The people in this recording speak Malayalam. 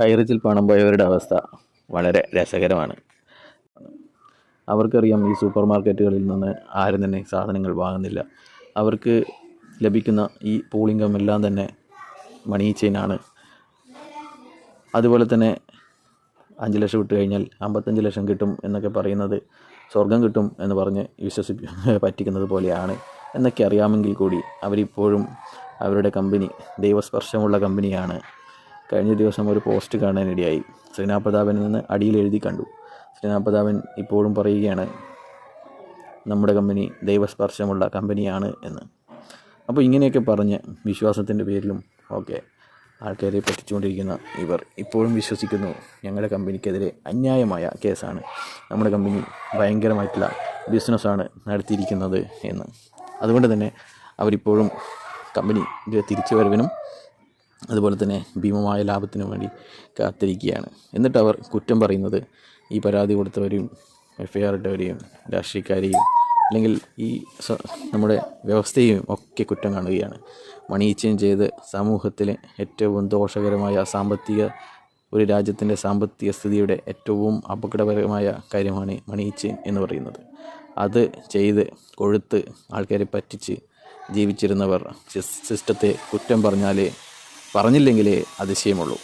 ഹൈറിച്ചിൽ പണം പോയവരുടെ അവസ്ഥ വളരെ രസകരമാണ്. അവർക്കറിയാം ഈ സൂപ്പർ മാർക്കറ്റുകളിൽ നിന്ന് ആരും തന്നെ സാധനങ്ങൾ വാങ്ങുന്നില്ല. അവർക്ക് ലഭിക്കുന്ന ഈ പൂളിംഗം എല്ലാം തന്നെ മണി ചെയിനാണ് അതുപോലെ തന്നെ അഞ്ച് ലക്ഷം ഇട്ട് കഴിഞ്ഞാൽ അമ്പത്തഞ്ച് ലക്ഷം കിട്ടും എന്നൊക്കെ പറയുന്നത് സ്വർഗം കിട്ടും എന്ന് പറഞ്ഞ് വിശ്വസിപ്പി പറ്റിക്കുന്നത് പോലെയാണ്. എന്നൊക്കെ അറിയാമെങ്കിൽ കൂടി അവരിപ്പോഴും അവരുടെ കമ്പനി ദൈവസ്പർശമുള്ള കമ്പനിയാണ് കഴിഞ്ഞ ദിവസം ഒരു പോസ്റ്റ് കാണാനിടയായി. ശ്രീനാഥപ്രതാപനിൽ നിന്ന് അടിയിൽ എഴുതി കണ്ടു. ശ്രീനാഥപ്രതാപൻ ഇപ്പോഴും പറയുകയാണ് നമ്മുടെ കമ്പനി ദൈവസ്പർശമുള്ള കമ്പനിയാണ് എന്ന്. അപ്പോൾ ഇങ്ങനെയൊക്കെ പറഞ്ഞ് വിശ്വാസത്തിന്റെ പേരിലും ഓക്കെ ആൾക്കാരെ പറ്റിച്ചുകൊണ്ടിരിക്കുന്ന ഇവർ ഇപ്പോഴും വിശ്വസിക്കുന്നു ഞങ്ങളുടെ കമ്പനിക്കെതിരെ അന്യായമായ കേസാണ്. നമ്മുടെ കമ്പനി ഭയങ്കരമായിട്ടുള്ള ബിസിനസ്സാണ് നടത്തിയിരിക്കുന്നത് എന്ന്. അതുകൊണ്ട് തന്നെ അവരിപ്പോഴും കമ്പനി തിരിച്ചു വരവിനും അതുപോലെ തന്നെ ഭീമമായ ലാഭത്തിനു വേണ്ടി കാത്തിരിക്കുകയാണ്. എന്നിട്ട് അവർ കുറ്റം പറയുന്നത് ഈ പരാതി കൊടുത്തവരെയും എഫ് ഐ ആർ ഇട്ടവരെയും രാഷ്ട്രീയക്കാരെയും അല്ലെങ്കിൽ ഈ നമ്മുടെ വ്യവസ്ഥയെയും ഒക്കെ കുറ്റം കാണുകയാണ്. മണി ചേഞ്ച് ചെയ്ത് സമൂഹത്തിലെ ഏറ്റവും ദോഷകരമായ സാമ്പത്തിക ഒരു രാജ്യത്തിന്റെ സാമ്പത്തിക സ്ഥിതിയുടെ ഏറ്റവും അപകടകരമായ കാര്യമാണ് മണി എന്ന് പറയുന്നത്. അത് ചെയ്ത് കൊഴുത്ത് ആൾക്കാരെ പറ്റിച്ച് ജീവിച്ചിരുന്നവർ സിസ്റ്റത്തെ കുറ്റം പറഞ്ഞാലേ പറഞ്ഞില്ലെങ്കിലേ അതിശയമുള്ളൂ.